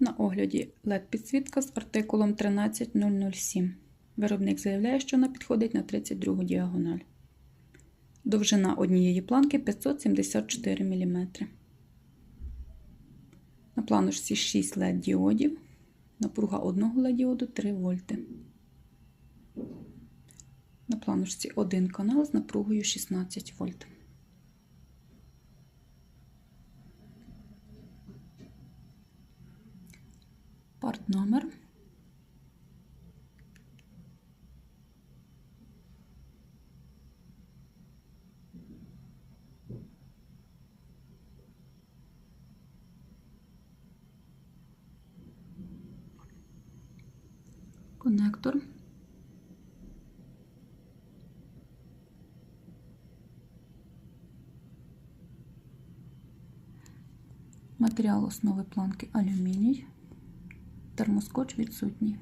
На огляді LED-підсвітка з артикулом 13007. Виробник заявляє, що вона підходить на 32 діагональ. Довжина однієї планки 574 мм. На планочці 6 LED діодів. Напруга одного LED діоду 3 вольти. На планочці один канал з напругою 16 вольт. Парт номер. Коннектор. Матеріал основи планки алюміній. Термоскоч відсутній.